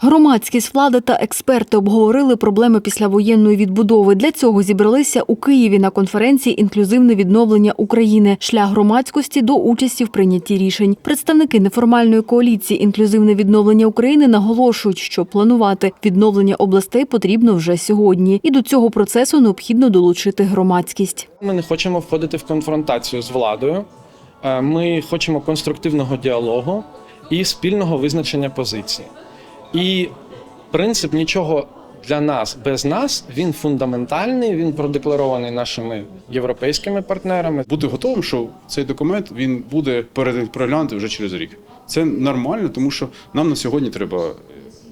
Громадськість влади та експерти обговорили проблеми післявоєнної відбудови. Для цього зібралися у Києві на конференції Інклюзивне відновлення України. Шлях громадськості до участі в прийнятті рішень. Представники неформальної коаліції Інклюзивне відновлення України наголошують, що планувати відновлення областей потрібно вже сьогодні, і до цього процесу необхідно долучити громадськість. Ми не хочемо входити в конфронтацію з владою. Е, Ми хочемо конструктивного діалогу і спільного визначення позиції. І принцип нічого для нас без нас він фундаментальний, він продекларований нашими європейськими партнерами. бути готовим, що цей документ він буде переглянутий вже через рік. Це нормально, тому що нам на сьогодні треба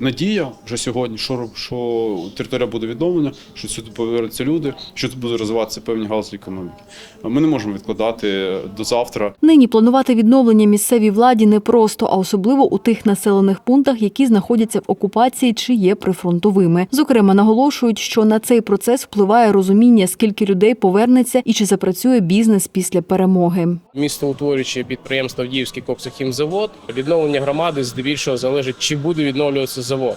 надія вже сьогодні, що, що територія буде відновлена, що сюди повернуться люди, що тут буде розвиватися певні галузі економіки. Ми не можемо відкладати до завтра. Нині планувати відновлення місцевій владі непросто, а особливо у тих населених пунктах, які знаходяться в окупації чи є прифронтовими. Зокрема, наголошують, що на цей процес впливає розуміння, скільки людей повернеться і чи запрацює бізнес після перемоги. містоутворююче підприємство Авдіївський коксохімзавод. Відновлення громади здебільшого залежить, чи буде відновлюватися завод.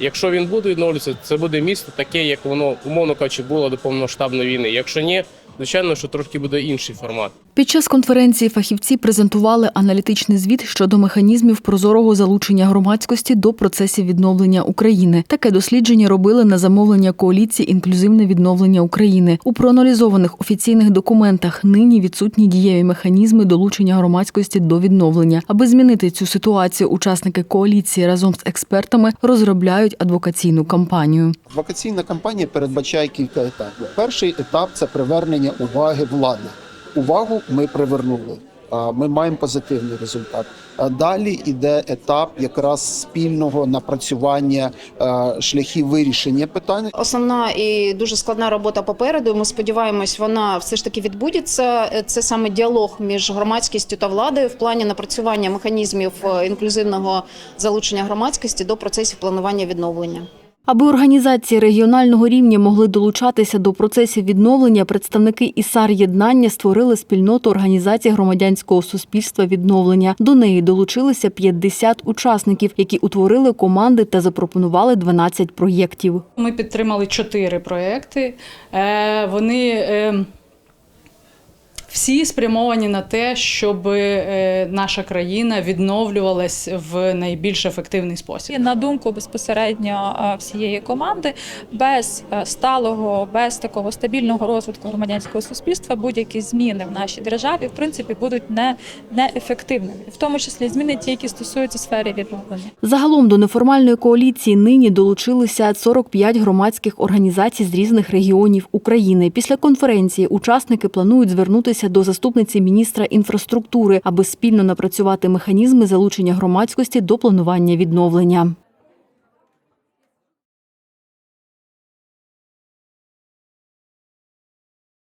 Якщо він буде відновлюватися, це буде місто таке, як воно умовно кажучи, було до повномасштабної війни. Якщо ні, звичайно, що трошки буде інший формат. Під час конференції фахівці презентували аналітичний звіт щодо механізмів прозорого залучення громадськості до процесів відновлення України. Таке дослідження робили на замовлення коаліції Інклюзивне відновлення України. У проаналізованих офіційних документах нині відсутні дієві механізми долучення громадськості до відновлення. Аби змінити цю ситуацію, учасники коаліції разом з експертами розробляють адвокаційну кампанію. Вакаційна кампанія передбачає кілька етапів. Перший етап це привернення уваги влади. Увагу ми привернули. Ми маємо позитивний результат. Далі йде етап якраз спільного напрацювання шляхів вирішення питань. Основна і дуже складна робота попереду. Ми сподіваємось, вона все ж таки відбудеться. Це саме діалог між громадськістю та владою в плані напрацювання механізмів е, інклюзивного залучення громадськості до процесів планування відновлення. Аби організації регіонального рівня могли долучатися до процесів відновлення, представники ІСАР єднання створили спільноту організації громадянського суспільства відновлення. До неї долучилися 50 учасників, які утворили команди та запропонували 12 проєктів. Ми підтримали чотири проекти. Е, Вони е, всі спрямовані на те, щоб е, наша країна відновлювалась в найбільш ефективний спосіб. На думку безпосередньо всієї команди, без е, сталого, без такого стабільного розвитку громадянського суспільства будь-які зміни в нашій державі в принципі будуть не, неефективними, в тому числі зміни ті, які стосуються сфери відновлення. Загалом до неформальної коаліції нині долучилися 45 громадських організацій з різних регіонів України. Після конференції учасники планують звернутися до заступниці міністра інфраструктури, аби спільно напрацювати механізми залучення громадськості до планування відновлення.